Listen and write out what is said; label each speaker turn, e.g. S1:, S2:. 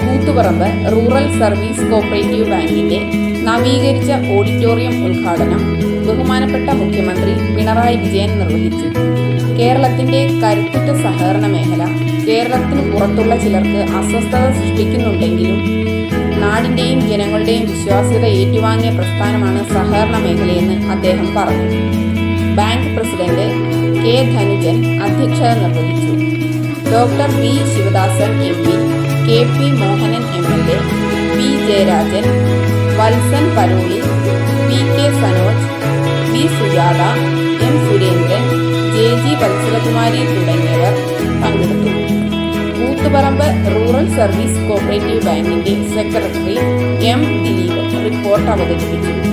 S1: Koothuparamba rural service cooperative ബാങ്കിന്റെ നവീകരിച്ച auditorium ഉദ്ഘാടനം ബഹുമാനപ്പെട്ട മുഖ്യമന്ത്രി പിണറായി വിജയൻ നിർവഹിച്ചു. കേരളത്തിന്റെ കരുത്തുറ്റ സഹകരണ മേഖല കേരളത്തിന് പുറത്തുള്ള ചിലർക്ക് അസ്വസ്ഥത സൃഷ്ടിക്കുന്നുണ്ടെങ്കിലും നാടിന്റെയും ജനങ്ങളുടെയും വിശ്വാസ്യത ഏറ്റുവാങ്ങിയ പ്രസ്ഥാനമാണ് സഹകരണ മേഖലയെന്ന് അദ്ദേഹം പറഞ്ഞു. ബാങ്ക് പ്രസിഡന്റ് കെ ധനുജൻ അധ്യക്ഷത നിർവഹിച്ചു. Doctor V Sivadasan M P K P Mohanan M L A P Jayarajan Valsan Paruri P K Sanoj V Sujatha M Surendran J G Valsalakumari തുടങ്ങിയവർ പങ്കെടുത്തു. കൂത്തുപറമ്പ് റൂറൽ സർവീസ് കോപ്പറേറ്റീവ് ബാങ്കിന്റെ secretary M Dileep report അവതരിപ്പിച്ചു.